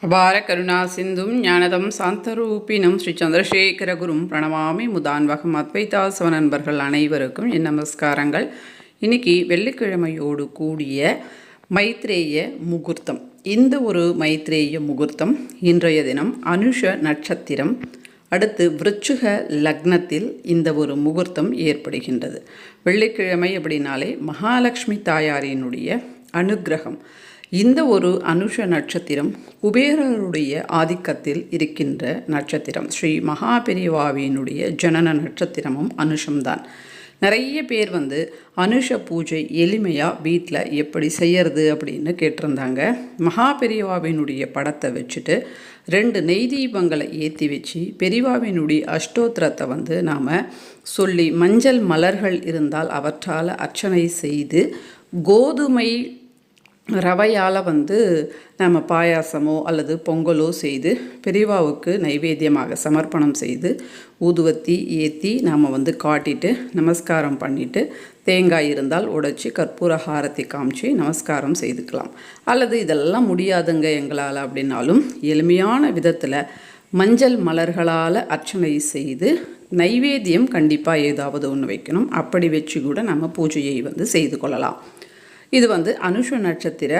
அபார கருணா சிந்தும் ஞானதம் சாந்தரூபினம் ஸ்ரீ சந்திரசேகர குரும் பிரணவாமி முதான்வகம் அத்வைதாசவ நண்பர்கள் அனைவருக்கும் என் நமஸ்காரங்கள். இன்னைக்கு வெள்ளிக்கிழமையோடு கூடிய மைத்ரேய முகூர்த்தம். இந்த ஒரு மைத்ரேய முகூர்த்தம் இன்றைய தினம் அனுஷ நட்சத்திரம். அடுத்து விருச்சுக லக்னத்தில் இந்த ஒரு முகூர்த்தம் ஏற்படுகின்றது. வெள்ளிக்கிழமை அப்படின்னாலே மகாலட்சுமி தாயாரினுடைய அனுக்கிரகம் இந்த ஒரு அனுஷ நட்சத்திரம் குபேரருடைய ஆதிக்கத்தில் இருக்கின்ற நட்சத்திரம். ஸ்ரீ மகாபெரிவாவினுடைய ஜனன நட்சத்திரமும் அனுஷம்தான். நிறைய பேர் வந்து அனுஷ பூஜை எளிமையாக வீட்டில் எப்படி செய்யறது அப்படின்னு கேட்டிருந்தாங்க. மகாபெரிவாவினுடைய படத்தை வச்சுட்டு ரெண்டு நெய் தீபங்களை ஏற்றி வச்சு பெரிவாவினுடைய அஷ்டோத்திரத்தை வந்து நாம் சொல்லி மஞ்சள் மலர்கள் இருந்தால் அவற்றால் அர்ச்சனை செய்து கோதுமை ரவையால் வந்து நம்ம பாயாசமோ அல்லது பொங்கலோ செய்து பெரியவாவுக்கு நைவேத்தியமாக சமர்ப்பணம் செய்து ஊதுவத்தி ஏற்றி நாம் வந்து காட்டிட்டு நமஸ்காரம் பண்ணிவிட்டு தேங்காய் இருந்தால் உடைச்சி கற்பூர ஹாரத்தை காமிச்சு நமஸ்காரம் செய்துக்கலாம். அல்லது இதெல்லாம் முடியாதுங்க எங்களால் அப்படின்னாலும் எளிமையான விதத்தில் மஞ்சள் மலர்களால் அர்ச்சனை செய்து நைவேத்தியம் கண்டிப்பாக ஏதாவது ஒன்று வைக்கணும். அப்படி வச்சு கூட நம்ம பூஜையை வந்து செய்து கொள்ளலாம். இது வந்து அனுஷ நட்சத்திர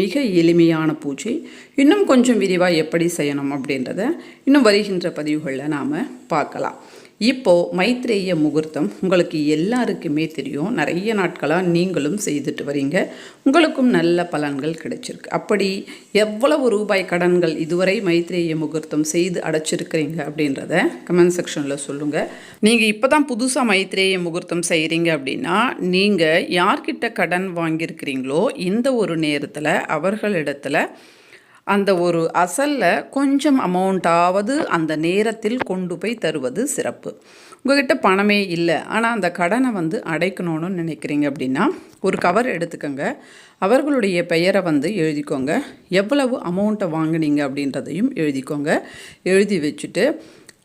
மிக எளிமையான பூஜை. இன்னும் கொஞ்சம் விரிவாக எப்படி செய்யணும் அப்படின்றத இன்னும் வருகின்ற பதிவுகளில் நாம் பார்க்கலாம். இப்போது மைத்ரேய முகூர்த்தம் உங்களுக்கு எல்லாருக்குமே தெரியும். நிறைய நாட்களாக நீங்களும் செய்துட்டு வரீங்க. உங்களுக்கும் நல்ல பலன்கள் கிடைச்சிருக்கு. அப்படி எவ்வளவு ரூபாய் கடன்கள் இதுவரை மைத்ரேய முகூர்த்தம் செய்து அடைச்சிருக்கிறீங்க அப்படின்றத கமெண்ட் செக்ஷனில் சொல்லுங்கள் நீங்கள் இப்போ தான் புதுசாக மைத்ரேய முகூர்த்தம் செய்கிறீங்க அப்படின்னா நீங்கள் யார்கிட்ட கடன் வாங்கியிருக்கிறீங்களோ இந்த ஒரு நேரத்தில் அவர்களிடத்தில் அந்த ஒரு அசலில் கொஞ்சம் அமௌண்ட்டாவது அந்த நேரத்தில் கொண்டு போய் தருவது சிறப்பு. உங்ககிட்ட பணமே இல்லை. ஆனால் அந்த கடனை வந்து அடைக்கணும்னு நினைக்கிறீங்க அப்படின்னா ஒரு கவர் எடுத்துக்கோங்க. அவர்களுடைய பெயரை வந்து எழுதிக்கோங்க. எவ்வளவு அமௌண்ட்டை வாங்கினீங்க அப்படின்றதையும் எழுதிக்கோங்க. எழுதி வச்சுட்டு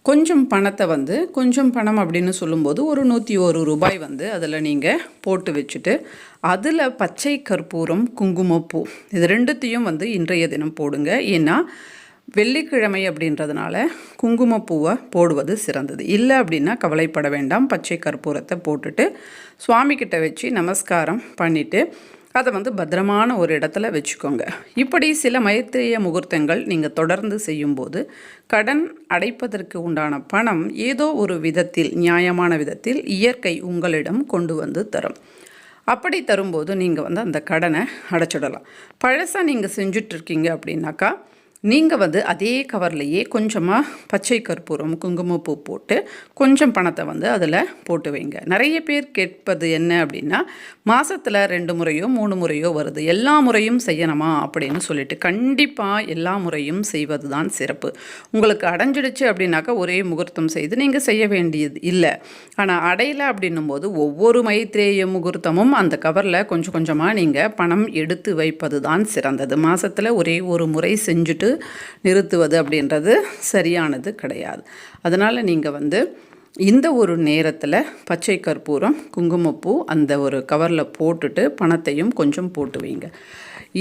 கொஞ்சம் பணத்தை வந்து கொஞ்சம் பணம் அப்படின்னு சொல்லும்போது ஒரு நூற்றி ஒரு ரூபாய் வந்து அதில் நீங்கள் போட்டு வச்சுட்டு அதில் பச்சை கற்பூரம் குங்குமப்பூ இது ரெண்டுத்தையும் வந்து இன்றைய தினம் போடுங்க. ஏன்னா வெள்ளிக்கிழமை அப்படின்றதுனால குங்குமப்பூவை போடுவது சிறந்தது. இல்லை அப்படின்னா கவலைப்பட வேண்டாம். பச்சை கற்பூரத்தை போட்டுட்டு சுவாமிக்கிட்ட வச்சு நமஸ்காரம் பண்ணிவிட்டு அதை வந்து பத்திரமான ஒரு இடத்துல வச்சுக்கோங்க. இப்படி சில மைத்திரிய முகூர்த்தங்கள் நீங்கள் தொடர்ந்து செய்யும்போது கடன் அடைப்பதற்கு உண்டான பணம் ஏதோ ஒரு விதத்தில் நியாயமான விதத்தில் இயற்கை உங்களிடம் கொண்டு வந்து தரும். அப்படி தரும்போது நீங்கள் வந்து அந்த கடனை அடைச்சிடலாம். பழசாக நீங்கள் செஞ்சுட்ருக்கீங்க அப்படின்னாக்கா நீங்கள் வந்து அதே கவர்லேயே கொஞ்சமாக பச்சை கற்பூரம் குங்குமப்பூ போட்டு கொஞ்சம் பணத்தை வந்து அதில் போட்டு வைங்க. நிறைய பேர் கேட்பது என்ன அப்படின்னா மாதத்தில் ரெண்டு முறையோ மூணு முறையோ வருது. எல்லா முறையும் செய்யணுமா அப்படின்னு சொல்லிட்டு கண்டிப்பாக எல்லா முறையும் செய்வது தான் சிறப்பு. உங்களுக்கு அடைஞ்சிடுச்சு அப்படின்னாக்கா ஒரே முகூர்த்தம் செய்து நீங்கள் செய்ய வேண்டியது இல்லை. ஆனால் அடையலை அப்படின்னும் போது ஒவ்வொரு மைத்ரேய முகூர்த்தமும் அந்த கவரில் கொஞ்சம் கொஞ்சமாக நீங்கள் பணம் எடுத்து வைப்பது தான் சிறந்தது. மாதத்தில் ஒரே ஒரு முறை செஞ்சுட்டு நிறுத்துவது அப்படின்றது சரியானது கிடையாது. அதனால் நீங்கள் வந்து இந்த ஒரு நேரத்தில் பச்சை கற்பூரம் குங்குமப்பூ அந்த ஒரு கவரில் போட்டுட்டு பணத்தையும் கொஞ்சம் போட்டு வைங்க.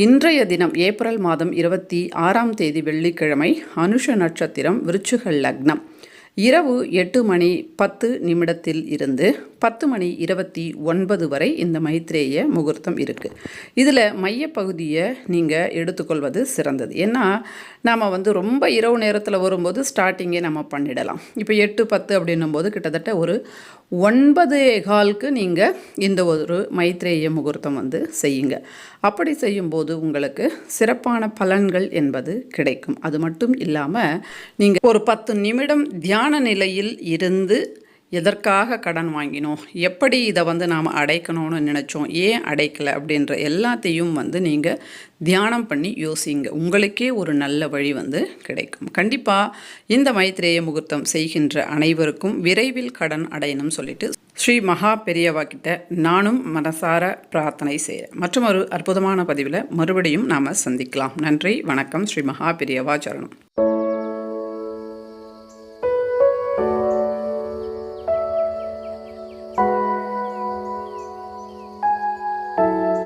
இன்றைய தினம் ஏப்ரல் மாதம் இருபத்தி ஆறாம் தேதி வெள்ளிக்கிழமை அனுஷ நட்சத்திரம் விருச்சுக லக்னம். இரவு எட்டு மணி பத்து நிமிடத்தில் இருந்து பத்து மணி இருபத்தி ஒன்பது வரை இந்த மைத்ரேய முகூர்த்தம் இருக்குது இதில் மையப்பகுதியை நீங்கள் எடுத்துக்கொள்வது சிறந்தது. ஏன்னா நாம் வந்து ரொம்ப இரவு நேரத்தில் வரும்போது ஸ்டார்டிங்கே நம்ம பண்ணிடலாம். இப்போ எட்டு பத்து அப்படின்னும் போது கிட்டத்தட்ட ஒரு ஒன்பது காலுக்கு நீங்கள் இந்த ஒரு மைத்ரேய முகூர்த்தம் வந்து செய்யுங்க. அப்படி செய்யும்போது உங்களுக்கு சிறப்பான பலன்கள் என்பது கிடைக்கும். அது மட்டும் இல்லாமல் நீங்கள் ஒரு பத்து நிமிடம் தியான நிலையில் இருந்து எதற்காக கடன் வாங்கினோம்? எப்படி இதை வந்து நாம் அடைக்கணும்னு நினச்சோம்? ஏன் அடைக்கலை? அப்படின்ற எல்லாத்தையும் வந்து நீங்கள் தியானம் பண்ணி யோசிங்க. உங்களுக்கே ஒரு நல்ல வழி வந்து கிடைக்கும். கண்டிப்பாக இந்த மைத்ரேய முகூர்த்தம் செய்கின்ற அனைவருக்கும் விரைவில் கடன் அடையணும்னு சொல்லிட்டு ஸ்ரீ மகா பெரியவா கிட்ட நானும் மனசார பிரார்த்தனை செய்கிறேன் மற்றும் ஒரு அற்புதமான பதிவில் மறுபடியும் நாம் சந்திக்கலாம். நன்றி வணக்கம். ஸ்ரீ மகா பெரியவா சரணம்.